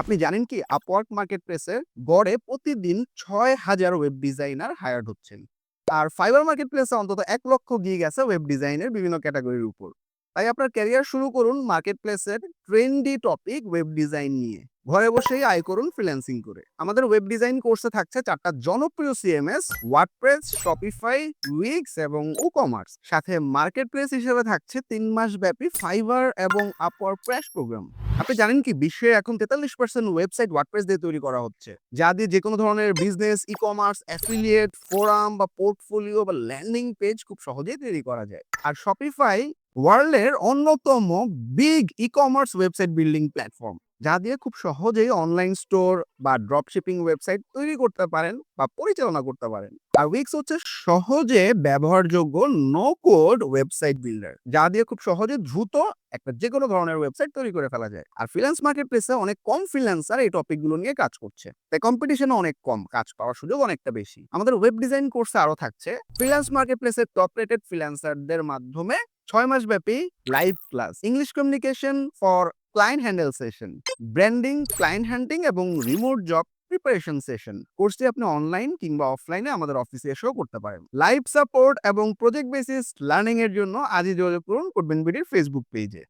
আপনি জানেন কি? আপওয়ার্ক মার্কেট প্লেসে গড়ে প্রতিদিন ছয় হাজার ওয়েব ডিজাইনার হায়ার হচ্ছেন। আর ফাইবার মার্কেট প্লেসে অন্তত এক লক্ষ গিগ আছে ওয়েব ডিজাইনের বিভিন্ন ক্যাটাগরির উপর। তাই আপনার ক্যারিয়ার শুরু করুন মার্কেট প্লেসের ট্রেন্ডি টপিক ওয়েব ডিজাইন নিয়ে। ঘরে বসেই আয় করুন ফ্রিল্যান্সিং করে। আমাদের ওয়েব ডিজাইন কোর্সে থাকছে চারটা জনপ্রিয় সিএমএস ওয়ার্ডপ্রেস শপিফাই উইক্স এবং ই কমার্স সাথে মার্কেট প্লেস হিসেবে থাকছে তিন মাস ব্যাপী ফাইবার এবং আপওয়ার ক্র্যাশ প্রোগ্রাম আপনি জানেন কি, বিশ্বে এখন তেতাল্লিশ পার্সেন্ট ওয়েবসাইট ওয়ার্ডপ্রেস দিয়ে তৈরি করা হচ্ছে, যা দিয়ে যে কোনো ধরনের business e commerce affiliate forum বা পোর্টফোলিও বা ল্যান্ডিং পেজ খুব সহজেই তৈরি করা যায়। আর শপিফাই ওয়ার্ল্ডের অন্যতম big e commerce website building platform, যা দিয়ে খুব সহজেই অনলাইন স্টোর বা ড্রপ শিপিং ওয়েবসাইট তৈরি করতে পারেন বা পরিচালনা করতে পারেন। আর উইক্স হচ্ছে সহজে ব্যবহারযোগ্য নো কোড ওয়েবসাইট বিল্ডার, যা দিয়ে খুব সহজে দ্রুত একটা যে কোনো ধরনের ওয়েবসাইট তৈরি করে ফেলা যায়। আর ফ্রিল্যান্স মার্কেট প্লেসে অনেক কম ফ্রিল্যান্সার এই টপিকগুলো নিয়ে কাজ করছে, তাই কম্পিটিশনে অনেক কম, কাজ পাওয়ার সুযোগ অনেকটা বেশি। আমাদের ওয়েব ডিজাইন কোর্সে আরও থাকছে, ফ্রিল্যান্স মার্কেট প্লেসের টপ রেটেড ফ্রিল্যান্সারদের মাধ্যমে ছয় মাস ব্যাপী live class English communication for client handle session branding client handing এবং রিমোট জব প্রিপারেশন সেশন কোর্সটি আপনি অনলাইন কিংবা অফলাইনে আমাদের অফিসে এসেও করতে পারেন। লাইভ সাপোর্ট এবং প্রজেক্ট বেসিস লার্নিং এর জন্য আজই যোগাযোগ করুন করবেন বিডির ফেসবুক পেজে